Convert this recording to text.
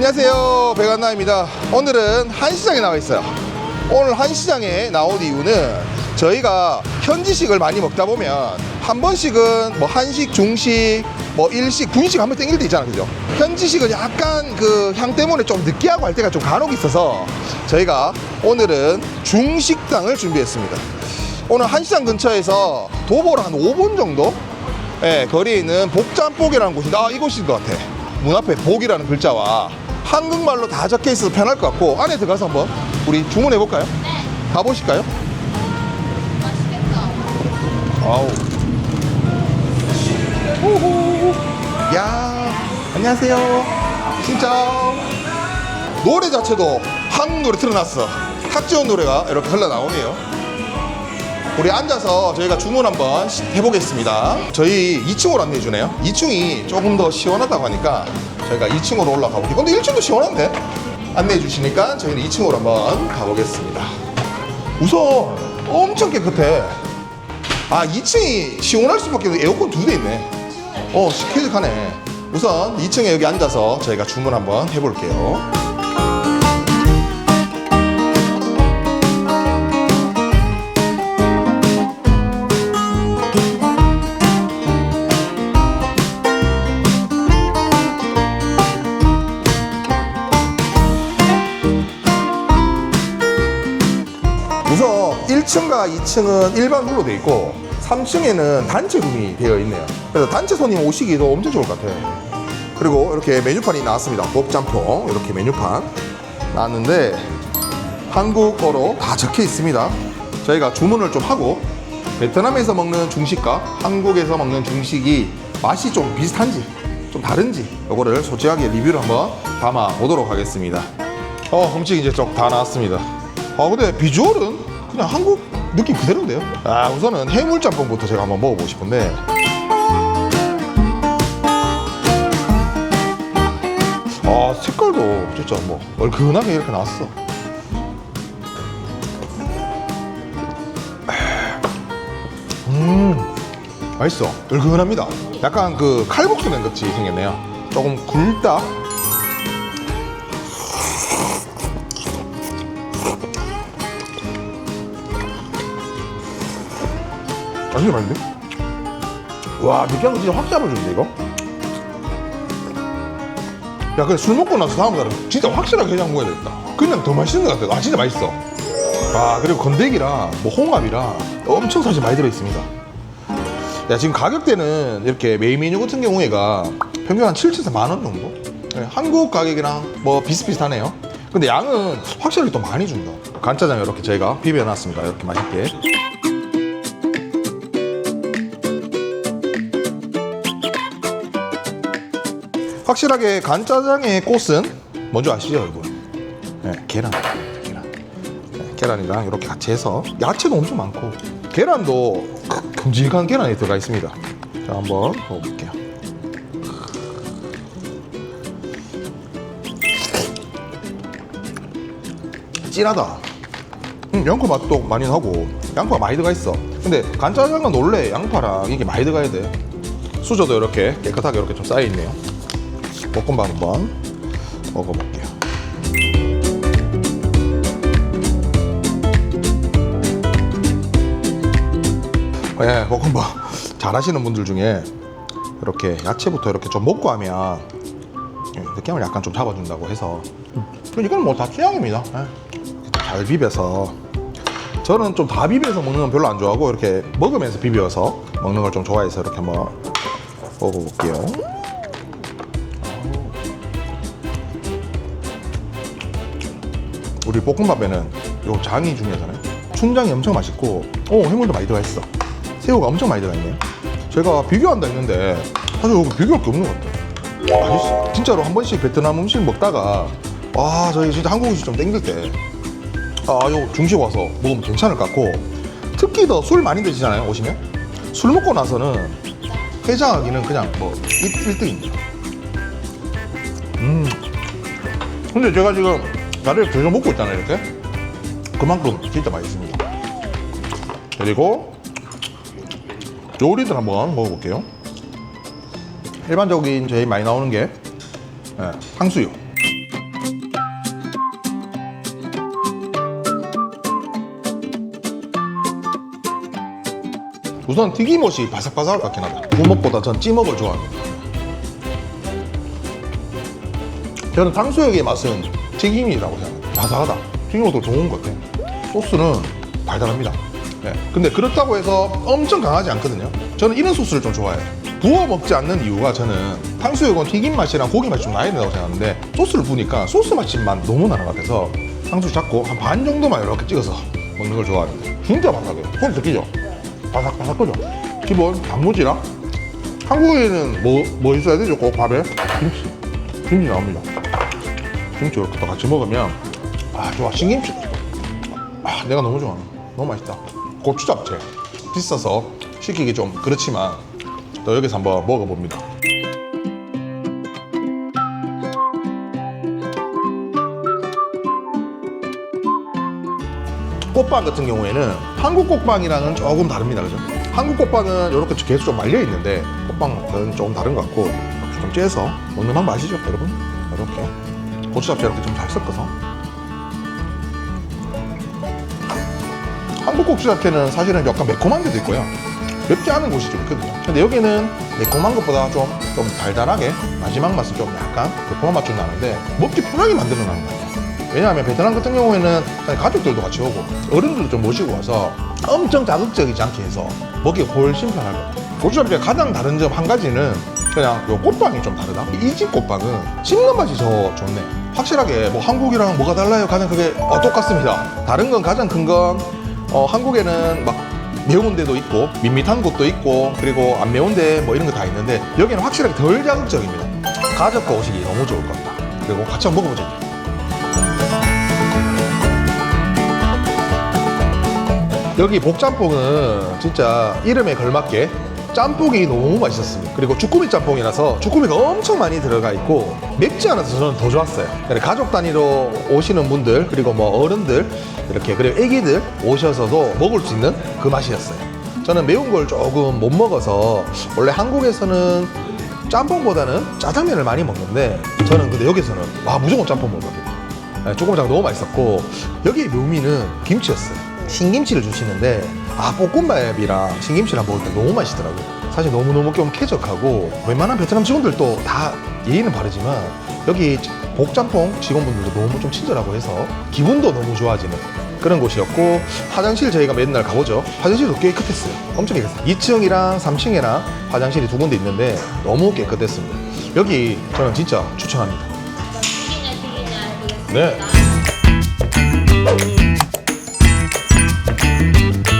안녕하세요. 백안나입니다. 오늘은 한시장에 나와 있어요. 오늘 한시장에 나온 이유는 저희가 현지식을 많이 먹다 보면 한 번씩은 뭐 한식, 중식, 뭐 일식, 분식 한번 땡길 때 있잖아 그죠? 현지식은 약간 그 향 때문에 좀 느끼하고 할 때가 좀 간혹 있어서 저희가 오늘은 중식당을 준비했습니다. 오늘 한시장 근처에서 도보로 한 5분 정도? 예, 거리에 있는 복짬복이라는 곳인데 아 이곳인 것 같아. 문 앞에 복이라는 글자와 한국말로 다 적혀 있어서 편할 것 같고 안에 들어가서 한번 우리 주문해 볼까요? 네. 가보실까요? 맛있겠다. 아우. 호호. 야 안녕하세요. 진짜. 노래 자체도 한국 노래 틀어놨어. 탁지원 노래가 이렇게 흘러나오네요 우리 앉아서 저희가 주문 한번 시- 해보겠습니다. 저희 2층으로 안내해 주네요. 2층이 조금 더 시원하다고 하니까 저희가 2층으로 올라가 볼게요. 근데 1층도 시원한데? 안내해 주시니까 저희는 2층으로 한번 가보겠습니다. 우선 엄청 깨끗해. 아, 2층이 시원할 수밖에 없는 에어컨 두 대 있네. 어, 쾌적하네. 우선 2층에 여기 앉아서 저희가 주문 한번 해볼게요. 1층과 2층은 일반 룸로 되어 있고 3층에는 단체 룸이 되어 있네요. 그래서 단체 손님 오시기도 엄청 좋을 것 같아요. 그리고 이렇게 메뉴판이 나왔습니다. 복짬뽕 이렇게 메뉴판 나왔는데 한국어로 다 적혀 있습니다. 저희가 주문을 좀 하고 베트남에서 먹는 중식과 한국에서 먹는 중식이 맛이 좀 비슷한지 좀 다른지 이거를 솔직하게 리뷰를 한번 담아 보도록 하겠습니다. 어, 홈치 이제 쪽 다 나왔습니다. 아, 근데 비주얼은 그냥 한국 느낌 그대로인데요? 아, 우선은 해물짬뽕부터 제가 한번 먹어보고 싶은데. 아, 색깔도 진짜 뭐 얼큰하게 이렇게 나왔어. 음, 맛있어. 얼큰합니다. 약간 그 칼국수면 같이 생겼네요. 조금 굵다. 아, 진짜 맛있는데? 와, 느끼한 거 진짜 확 잡아주는데, 이거? 야, 근데 술 먹고 나서 다음 날은 진짜 확실하게 해장 먹어야 되겠다. 그냥 더 맛있는 것 같아. 아, 진짜 맛있어. 아, 그리고 건더기랑 뭐 홍합이랑 엄청 사실 많이 들어있습니다. 야, 지금 가격대는 이렇게 메인 메뉴 같은 경우에가 평균 한 7천에서 만원 정도? 네, 한국 가격이랑 뭐 비슷비슷하네요. 근데 양은 확실하게 또 많이 준다. 간짜장 이렇게 저희가 비벼놨습니다. 이렇게 맛있게. 확실하게 간짜장의 꽃은 뭔지 아시죠, 여러분? 네, 계란. 계란. 네, 계란이랑 이렇게 같이 해서 야채도 엄청 많고 계란도 크- 큼직한 계란이 들어가 있습니다. 자, 한번 먹어볼게요. 진하다. 음, 양파 맛도 많이 나고 양파 많이 들어가 있어. 근데 간짜장은 원래 양파랑 이게 많이 들어가야 돼. 수저도 이렇게 깨끗하게 이렇게 좀 쌓여 있네요. 볶음밥 한번 먹어볼게요. 예, 볶음밥 잘하시는 분들 중에 이렇게 야채부터 이렇게 좀 먹고 하면 예, 느낌을 약간 좀 잡아준다고 해서 이건 뭐 다 취향입니다. 예. 잘 비벼서 저는 좀 다 비벼서 먹는 건 별로 안 좋아하고 이렇게 먹으면서 비벼서 먹는 걸 좀 좋아해서 이렇게 한번 먹어볼게요. 우리 볶음밥에는 요 장이 중요하잖아요. 춘장이 엄청 맛있고, 오 해물도 많이 들어가 있어. 새우가 엄청 많이 들어가 있네요. 제가 비교한다 했는데 사실 여기 비교할 게 없는 것 같아요. 맛있어. 진짜로 한 번씩 베트남 음식 먹다가 와 저희 진짜 한국 음식 좀 땡길 때. 아, 요 중식 와서 먹으면 괜찮을 것 같고 특히 더 술 많이 드시잖아요 오시면 술 먹고 나서는 해장하기는 그냥 뭐 1, 등입니다 음. 근데 제가 지금 나를 계속 먹고 있잖아요 이렇게. 그만큼 진짜 맛있습니다. 그리고 요리들 한번 먹어볼게요. 일반적인 제일 많이 나오는 게 네, 탕수육. 우선 튀김옷이 바삭바삭 같긴 하다. 부먹보다 전 찜업을 좋아합니다. 저는 탕수육의 맛은 튀김이라고 생각합니다. 바삭하다. 튀김옷도 좋은 것 같아요. 소스는 달달합니다. 네. 근데 그렇다고 해서 엄청 강하지 않거든요. 저는 이런 소스를 좀 좋아해요. 부어 먹지 않는 이유가 저는 탕수육은 튀김 맛이랑 고기 맛이 좀 나야 된다고 생각하는데 소스를 부으니까 소스 맛만 너무 나는 것 같아서 탕수육 잡고 한 반 정도만 이렇게 찍어서 먹는 걸 좋아합니다. 진짜 바삭해요. 손 느끼죠? 바삭바삭하죠? 기본 단무지랑 한국에는 뭐, 뭐 있어야 되죠? 꼭 밥에? 김치. 김치 나옵니다. 김치 이렇게 또 같이 먹으면 아 좋아. 신김치. 아 내가 너무 좋아. 너무 맛있다. 고추 잡채. 비싸서 시키기 좀 그렇지만 또 여기서 한번 먹어봅니다. 꽃빵 같은 경우에는 한국 꽃빵이랑은 조금 다릅니다. 그죠? 한국 꽃빵은 이렇게 계속 좀 말려 있는데 꽃빵은 조금 다른 것 같고 좀 째서 먹는 방법 아시죠 여러분? 이렇게 고추 잡채 이렇게 좀 잘 섞어서. 한국 고추 잡채는 사실은 약간 매콤한 데도 있고요. 맵지 않은 곳이 좀 있거든요. 근데 여기는 매콤한 것보다 좀, 좀 달달하게 마지막 맛은 좀 약간 매콤한 맛 좀 나는데 먹기 편하게 만들어 것 같아요. 왜냐하면 베트남 같은 경우에는 가족들도 같이 오고 어른들도 좀 모시고 와서 엄청 자극적이지 않게 해서 먹기가 훨씬 편할 것 같아요. 고추잡채 가장 다른 점 한 가지는 그냥 요 꽃빵이 좀 다르다? 이 집 꽃빵은 씹는 맛이 더 좋네. 확실하게 뭐 한국이랑 뭐가 달라요? 가장 그게 어, 똑같습니다. 다른 건 가장 큰건 어, 한국에는 막 매운 데도 있고 밋밋한 곳도 있고 그리고 안 매운 데 뭐 이런 거 다 있는데 여기는 확실하게 덜 자극적입니다. 가족과 오시기 너무 좋을 것 같다. 그리고 같이 한번 먹어보자. 여기 복짬뽕은 진짜 이름에 걸맞게 짬뽕이 너무 맛있었습니다. 그리고 주꾸미 짬뽕이라서 주꾸미가 엄청 많이 들어가 있고 맵지 않아서 저는 더 좋았어요. 가족 단위로 오시는 분들 그리고 뭐 어른들 이렇게 그리고 애기들 오셔서도 먹을 수 있는 그 맛이었어요. 저는 매운 걸 조금 못 먹어서 원래 한국에서는 짬뽕보다는 짜장면을 많이 먹는데 저는 근데 여기서는 와 무조건 짬뽕 먹거든요. 네, 조금장 너무 맛있었고 여기 묘미는 김치였어요. 신김치를 주시는데 아 볶음밥이랑 신김치랑 먹을 때 너무 맛있더라고요. 사실 너무너무 좀 쾌적하고 웬만한 베트남 직원들도 다 예의는 바르지만 여기 복짬뽕 직원분들도 너무 좀 친절하고 해서 기분도 너무 좋아지는 그런 곳이었고 화장실 저희가 맨날 가보죠. 화장실도 깨끗했어요. 엄청 깨끗했어요. 2층이랑 3층이랑 화장실이 두 군데 있는데 너무 깨끗했습니다. 여기 저는 진짜 추천합니다. 튀기냐 네. 튀겼습니다.